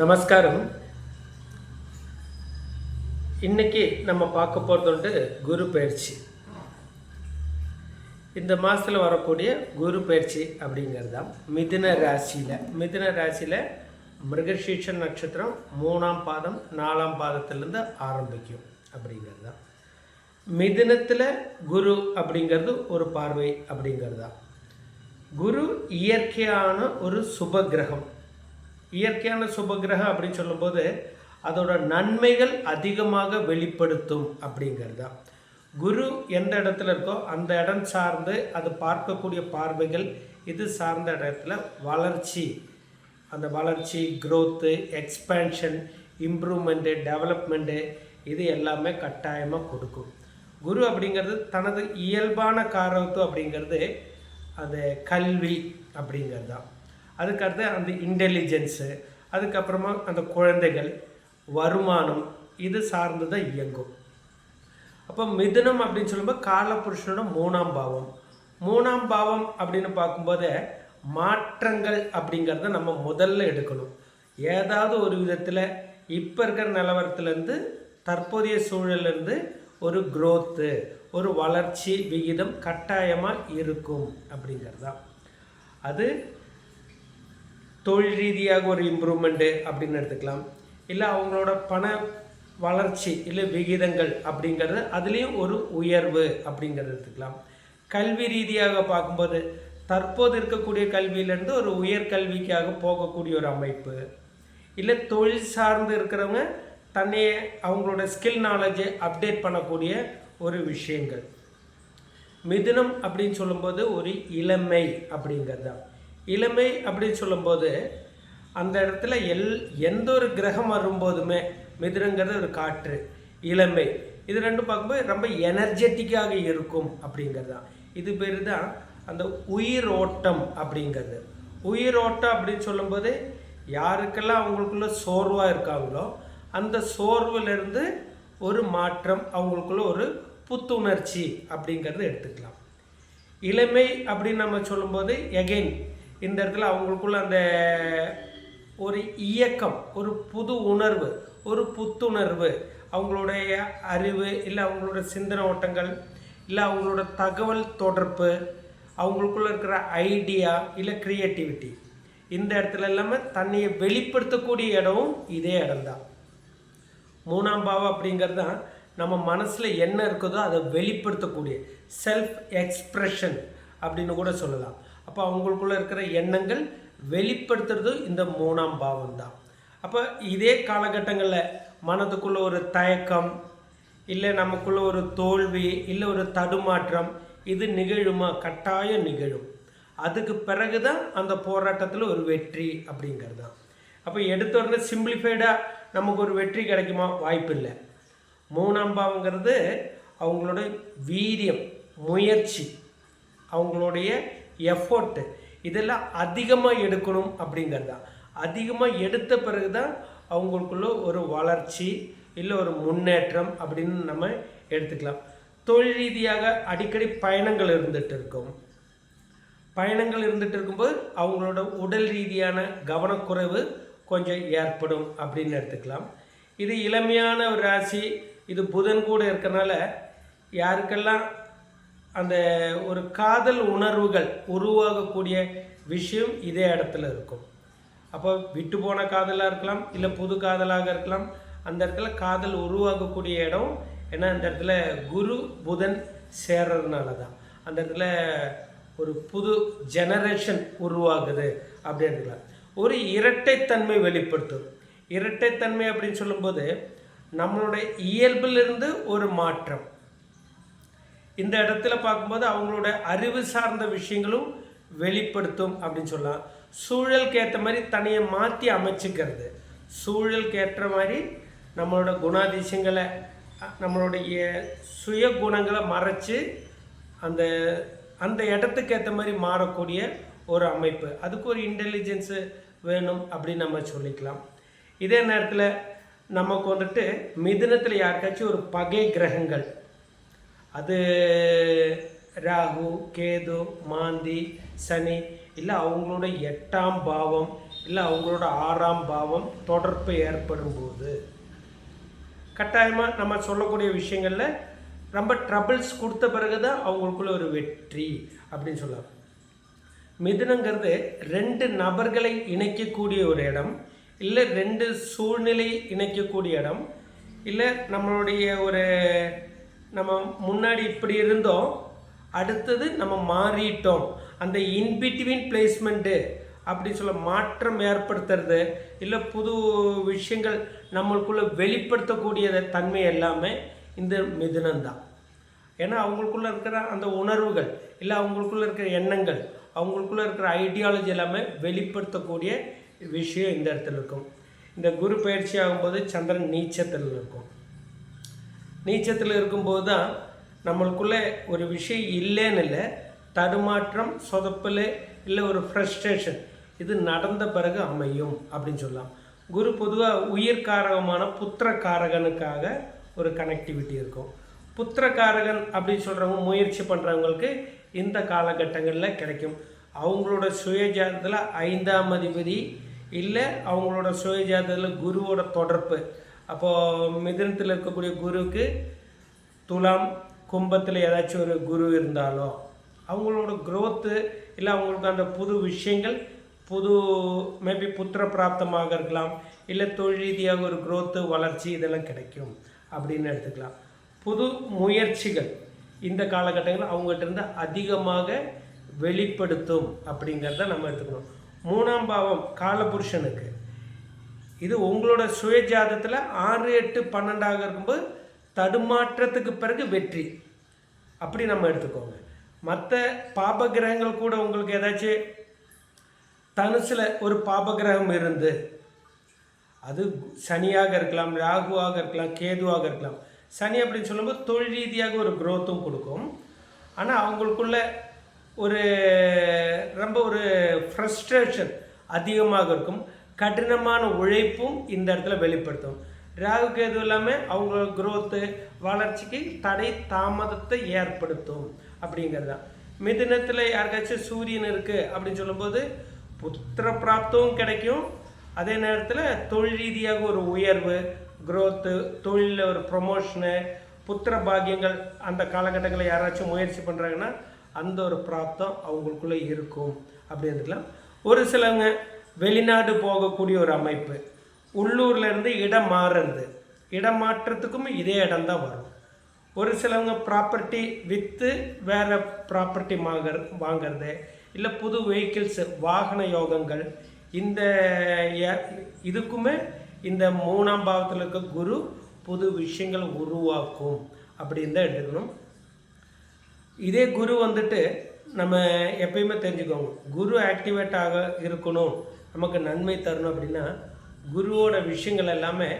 நமஸ்காரம். இன்னைக்கு நம்ம பார்க்க போகிறது வந்து குரு பயிற்சி. இந்த மாதத்தில் வரக்கூடிய குரு பயிற்சி அப்படிங்கிறது தான். மிதுன ராசியில் மிதுன ராசியில் மிருகசீஷ நட்சத்திரம் மூணாம் பாதம் நாலாம் பாதத்திலேருந்து ஆரம்பிக்கும் அப்படிங்கிறது தான். மிதுனத்தில் குரு அப்படிங்கிறது ஒரு பார்வை அப்படிங்கிறது தான். குரு இயற்கையான ஒரு சுப கிரகம். இயற்கையான சுபகிரகம் அப்படின்னு சொல்லும்போது அதோட நன்மைகள் அதிகமாக வெளிப்படுத்தும் அப்படிங்கிறது தான். குரு எந்த இடத்துல இருக்கோ அந்த இடம் சார்ந்து அது பார்க்கக்கூடிய பார்வைகள் இது சார்ந்த இடத்துல வளர்ச்சி. அந்த வளர்ச்சி க்ரோத்து எக்ஸ்பேன்ஷன் இம்ப்ரூவ்மெண்ட்டு டெவலப்மெண்ட்டு இது எல்லாமே கட்டாயமாக கொடுக்கும். குரு அப்படிங்கிறது தனது இயல்பான காரகத்துவம் அப்படிங்கிறது அது கல்வி அப்படிங்கிறது தான். அதுக்கடுத்து அந்த இன்டெலிஜென்ஸு அதுக்கப்புறமா அந்த குழந்தைகள் வருமானம் இது சார்ந்து தான் இயங்கும். அப்போ மிதுனம் அப்படின்னு சொல்லும்போது காலபுருஷனோட மூணாம் பாவம். மூணாம் பாவம் அப்படின்னு பார்க்கும்போது மாற்றங்கள் அப்படிங்கிறத நம்ம முதல்ல எடுக்கணும். ஏதாவது ஒரு விதத்தில் இப்போ இருக்கிற நிலவரத்துலேருந்து தற்போதைய சூழல்லேருந்து ஒரு குரோத்து ஒரு வளர்ச்சி விகிதம் கட்டாயமாக இருக்கும் அப்படிங்கிறது தான் அது தொழில் ரீதியாக ஒரு இம்ப்ரூவ்மெண்ட்டு அப்படின்னு எடுத்துக்கலாம். இல்லை அவங்களோட பண வளர்ச்சி இல்லை விகிதங்கள் அப்படிங்கிறது அதுலேயும் ஒரு உயர்வு அப்படிங்கிறது எடுத்துக்கலாம். கல்வி ரீதியாக பார்க்கும்போது தற்போது இருக்கக்கூடிய கல்வியிலேருந்து ஒரு உயர்கல்விக்காக போகக்கூடிய ஒரு அமைப்பு. இல்லை தொழில் சார்ந்து இருக்கிறவங்க தன்னையே அவங்களோட ஸ்கில் நாலேஜை அப்டேட் பண்ணக்கூடிய ஒரு விஷயங்கள். மிதுனம் அப்படின்னு சொல்லும்போது ஒரு இளமை அப்படிங்கிறது தான் இளமை அப்படின்னு சொல்லும்போது அந்த இடத்துல எல் எந்த ஒரு கிரகம் வரும்போதுமே மிதுனங்கிறது ஒரு காற்று இளமை. இது ரெண்டும் பார்க்கும்போது ரொம்ப எனர்ஜெட்டிக்காக இருக்கும் அப்படிங்கிறது தான். இது பேர் தான் அந்த உயிரோட்டம் அப்படிங்கிறது. உயிரோட்டம் அப்படின்னு சொல்லும்போது யாருக்கெல்லாம் அவங்களுக்குள்ள சோர்வாக இருக்காங்களோ அந்த சோர்விலிருந்து ஒரு மாற்றம் அவங்களுக்குள்ள ஒரு புத்துணர்ச்சி அப்படிங்கிறத எடுத்துக்கலாம். இளமை அப்படின்னு நம்ம சொல்லும்போது எகைன் இந்த இடத்துல அவங்களுக்குள்ள அந்த ஒரு இயக்கம் ஒரு புது உணர்வு ஒரு புத்துணர்வு அவங்களுடைய அறிவு இல்லை அவங்களோட சிந்தனை ஓட்டங்கள் இல்லை அவங்களோட தகவல் தொடர்பு அவங்களுக்குள்ள இருக்கிற ஐடியா இல்லை க்ரியேட்டிவிட்டி இந்த இடத்துல இல்லாமல் தன்னையை வெளிப்படுத்தக்கூடிய இடமும் இதே இடம்தான். மூணாம் பாவம் அப்படிங்கிறது தான் நம்ம மனசில் என்ன இருக்குதோ அதை வெளிப்படுத்தக்கூடிய செல்ஃப் எக்ஸ்ப்ரெஷன் அப்படின்னு கூட சொல்லலாம். அப்போ அவங்களுக்குள்ளே இருக்கிற எண்ணங்கள் வெளிப்படுத்துறது இந்த மூணாம் பாவம் தான் அப்போ இதே காலகட்டங்களில் மனதுக்குள்ள ஒரு தயக்கம் இல்லை நமக்குள்ள ஒரு தோல்வி இல்லை ஒரு தடுமாற்றம் இது நிகழுமா? கட்டாயம் நிகழும். அதுக்கு பிறகு தான் அந்த போராட்டத்தில் ஒரு வெற்றி அப்படிங்கிறது தான் அப்போ எடுத்த உடனே சிம்பிளிஃபைடாக நமக்கு ஒரு வெற்றி கிடைக்குமா? வாய்ப்பில்லை. மூணாம் பாவங்கிறது அவங்களோட வீரியம் முயற்சி அவங்களுடைய எஃபோர்ட்டு இதெல்லாம் அதிகமாக எடுக்கணும் அப்படிங்கிறது தான். அதிகமாக எடுத்த பிறகு தான் அவங்களுக்குள்ள ஒரு வளர்ச்சி இல்லை ஒரு முன்னேற்றம் அப்படின்னு நம்ம எடுத்துக்கலாம். தொழில் ரீதியாக அடிக்கடி பயணங்கள் இருந்துகிட்டு இருக்கும். பயணங்கள் இருந்துகிட்டு இருக்கும்போது அவங்களோட உடல் ரீதியான கவனக்குறைவு கொஞ்சம் ஏற்படும் அப்படின்னு எடுத்துக்கலாம். இது இளமையான ஒரு ராசி இது புதன் கூட இருக்கனால யாருக்கெல்லாம் அந்த ஒரு காதல் உணர்வுகள் உருவாகக்கூடிய விஷயம் இதே இடத்துல இருக்கும். அப்போ விட்டு போன காதலாக இருக்கலாம் இல்லை புது காதலாக இருக்கலாம் அந்த இடத்துல காதல் உருவாகக்கூடிய இடம் ஏன்னா அந்த இடத்துல குரு புதன் சேர்றதுனால தான் அந்த இடத்துல ஒரு புது ஜெனரேஷன் உருவாகுது அப்படின்றதுல. ஒரு இரட்டைத்தன்மை வெளிப்படுத்தும். இரட்டைத்தன்மை அப்படின்னு சொல்லும்போது நம்மளுடைய இயல்பிலிருந்து ஒரு மாற்றம். இந்த இடத்துல பார்க்கும்போது அவங்களோட அறிவு சார்ந்த விஷயங்களும் வெளிப்படுத்தும் அப்படின்னு சொல்லலாம். சூழலுக்கு ஏற்ற மாதிரி தனியை மாற்றி அமைச்சுக்கிறது. சூழலுக்கு ஏற்ற மாதிரி நம்மளோட குணாதிசயங்களை நம்மளுடைய சுய குணங்களை மறைச்சு அந்த அந்த இடத்துக்கு ஏற்ற மாதிரி மாறக்கூடிய ஒரு அமைப்பு. அதுக்கு ஒரு இன்டெலிஜென்ஸு வேணும் அப்படின்னு நம்ம சொல்லிக்கலாம். இதே நேரத்தில் நமக்கு வந்துட்டு மிதுனத்தில் யாருக்காச்சும் ஒரு பகை கிரகங்கள் அது ராகு கேது மாந்தி சனி இல்லை அவங்களோட எட்டாம் பாவம் இல்லை அவங்களோட ஆறாம் பாவம் தொடர்பு ஏற்படும் போது கட்டாயமாக நம்ம சொல்லக்கூடிய விஷயங்களில் ரொம்ப ட்ரபிள்ஸ் கொடுத்த பிறகு தான் அவங்களுக்குள்ள ஒரு வெற்றி அப்படின்னு சொல்லலாம். மிதுனங்கிறது ரெண்டு நபர்களை இணைக்கக்கூடிய ஒரு இடம் இல்லை ரெண்டு சூழ்நிலை இணைக்கக்கூடிய இடம் இல்லை நம்மளுடைய ஒரு நம்ம முன்னாடி இப்படி இருந்தோம் அடுத்தது நம்ம மாறிட்டோம். அந்த இன்பிட்வீன் பிளேஸ்மெண்ட்டு அப்படி சொல்ல மாற்றம் ஏற்படுத்துறது இல்லை புது விஷயங்கள் நம்மளுக்குள்ளே வெளிப்படுத்தக்கூடிய தன்மை எல்லாமே இந்த மிதுனம்தான். ஏன்னா அவங்களுக்குள்ளே இருக்கிற அந்த உணர்வுகள் இல்லை அவங்களுக்குள்ளே இருக்கிற எண்ணங்கள் அவங்களுக்குள்ளே இருக்கிற ஐடியாலஜி எல்லாமே வெளிப்படுத்தக்கூடிய விஷயம் இந்த இடத்துல இருக்கும். இந்த குரு பயிற்சி ஆகும்போது சந்திரன் நீச்சத்தில் இருக்கும். நீச்சத்தில் இருக்கும்போது தான் நம்மளுக்குள்ளே ஒரு விஷயம் இல்லைன்னு இல்லை. தடுமாற்றம் சொதப்பல் இல்லை ஒரு ஃப்ரஸ்ட்ரேஷன் இது நடந்த பிறகு அமையும் அப்படின்னு சொல்லலாம். குரு பொதுவாக உயிர்காரகமான புத்திரக்காரகனுக்காக ஒரு கனெக்டிவிட்டி இருக்கும். புத்திரக்காரகன் அப்படின்னு சொல்கிறவங்க முயற்சி பண்ணுறவங்களுக்கு இந்த காலகட்டங்களில் கிடைக்கும். அவங்களோட சுயஜாதத்தில் ஐந்தாம் அதிபதி இல்லை அவங்களோட சுயஜாதத்தில் குருவோட தொடர்பு. அப்போது மிதனத்தில் இருக்கக்கூடிய குருவுக்கு துலாம் கும்பத்தில் ஏதாச்சும் ஒரு குரு இருந்தாலோ அவங்களோட க்ரோத்து இல்லை அவங்களுக்கு அந்த புது விஷயங்கள் புது மேபி புத்திர பிராப்தமாக இருக்கலாம் இல்லை தொழில் ரீதியாக ஒரு குரோத்து வளர்ச்சி இதெல்லாம் கிடைக்கும் அப்படின்னு எடுத்துக்கலாம். புது முயற்சிகள் இந்த காலகட்டங்களில் அவங்ககிட்ட இருந்து அதிகமாக வெளிப்படுத்தும் அப்படிங்கிறத நம்ம எடுத்துக்கணும். மூணாம் பாவம் காலபுருஷனுக்கு. இது உங்களோட சுயஜாதத்தில் ஆறு எட்டு பன்னெண்டாக இருக்கும்போது தடுமாற்றத்துக்கு பிறகு வெற்றி. அப்படி நம்ம எடுத்துக்கோங்க. மற்ற பாப கிரகங்கள் கூட உங்களுக்கு ஏதாச்சும் தனுசில் ஒரு பாப கிரகம் இருந்து அது சனியாக இருக்கலாம் ராகுவாக இருக்கலாம் கேதுவாக இருக்கலாம். சனி அப்படின்னு சொல்லும்போது தொழில் ரீதியாக ஒரு குரோத்தும் கொடுக்கும். ஆனால் அவங்களுக்குள்ள ஒரு ரொம்ப ஒரு ஃப்ரஸ்ட்ரேஷன் அதிகமாக இருக்கும். கடினமான உழைப்பும் இந்த இடத்துல வெளிப்படுத்தும். ராகு கேது இல்லாமல் அவங்க குரோத்து வளர்ச்சிக்கு தடை தாமதத்தை ஏற்படுத்தும் அப்படிங்கிறது தான். மிதினத்தில் யாருக்காச்சும் சூரியன் இருக்குது அப்படின்னு சொல்லும்போது புத்திர பிராப்தமும் கிடைக்கும். அதே நேரத்தில் தொழில் ரீதியாக ஒரு உயர்வு குரோத்து தொழிலில் ஒரு ப்ரொமோஷனு புத்திர பாகியங்கள் அந்த காலகட்டங்களில் யாராச்சும் முயற்சி பண்ணுறாங்கன்னா அந்த ஒரு பிராப்தம் அவங்களுக்குள்ளே இருக்கும் அப்படின்றதுலாம் ஒரு சிலவங்க வெளிநாடு போகக்கூடிய ஒரு அமைப்பு. உள்ளூர்ல இருந்து இடம் மாறுறது. இடம் மாற்றத்துக்கும் இதே இடம் தான் வரும். ஒரு சிலவங்க ப்ராப்பர்ட்டி விற்று வேறு ப்ராப்பர்ட்டி வாங்கற வாங்கிறது. இல்லை புது வெஹிக்கிள்ஸ் வாகன யோகங்கள். இந்த இதுக்குமே இந்த மூணாம் பாவத்தில் இருக்க குரு புது விஷயங்கள் உருவாக்கும் அப்படின்னு தான் எடுக்கணும் இதே குரு வந்துட்டு நம்ம எப்பயுமே தெரிஞ்சுக்கோங்க. குரு ஆக்டிவேட் ஆக இருக்கணும். நமக்கு நன்மை தரணும் அப்படின்னா குருவோட விஷயங்கள் எல்லாமே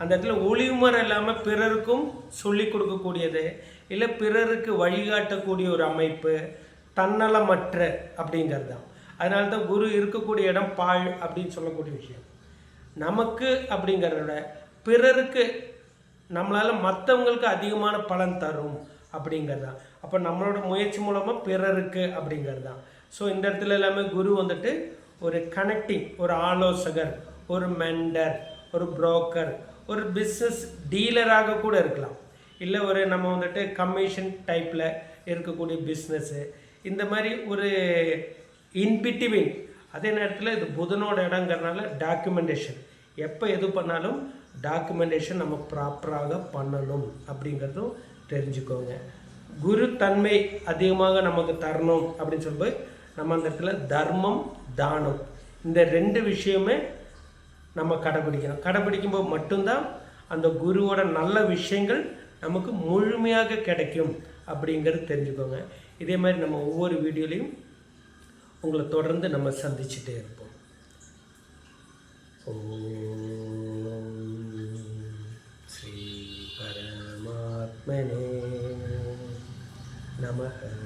அந்த இடத்துல ஒளிவுமரம் இல்லாமல் பிறருக்கும் சொல்லி கொடுக்கக்கூடியது. இல்லை பிறருக்கு வழிகாட்டக்கூடிய ஒரு அமைப்பு தன்னலமற்ற அப்படிங்கிறது தான் அதனால தான் குரு இருக்கக்கூடிய இடம் பாழ் அப்படின்னு சொல்லக்கூடிய விஷயம். நமக்கு அப்படிங்கிறத விட பிறருக்கு நம்மளால் மற்றவங்களுக்கு அதிகமான பலன் தரும் அப்படிங்கிறது தான் அப்போ நம்மளோட முயற்சி மூலமாக பிறருக்கு அப்படிங்கிறது தான் ஸோ இந்த இடத்துல எல்லாமே குரு வந்துட்டு ஒரு கனெக்டிங் ஒரு ஆலோசகர் ஒரு மெண்டர் ஒரு புரோக்கர் ஒரு பிஸ்னஸ் டீலராக கூட இருக்கலாம். இல்லை ஒரு நம்ம வந்துட்டு கமிஷன் டைப்பில் இருக்கக்கூடிய பிஸ்னஸ்ஸு இந்த மாதிரி ஒரு இன்பிட்டிவின் அதே நேரத்தில் இது புதனோட இடங்கிறனால டாக்குமெண்டேஷன் எப்போ எது பண்ணாலும் டாக்குமெண்டேஷன் நம்ம ப்ராப்பராக பண்ணணும் அப்படிங்கிறதும் தெரிஞ்சுக்கோங்க. குரு தன்மை அதிகமாக நமக்கு தரணும் அப்படின்னு சொல்லும்போது நம்ம அந்த இடத்துல தர்மம் தானம். இந்த ரெண்டு விஷயமே நம்ம கடைபிடிக்கணும். கடைபிடிக்கும்போது மட்டும்தான் அந்த குருவோட நல்ல விஷயங்கள் நமக்கு முழுமையாக கிடைக்கும் அப்படிங்கிறது தெரிஞ்சுக்கோங்க. இதே மாதிரி நம்ம ஒவ்வொரு வீடியோலையும் உங்களை தொடர்ந்து நம்ம சந்திச்சுட்டே இருப்போம். ஓம் ஸ்ரீ பரமாத்மனே Namaha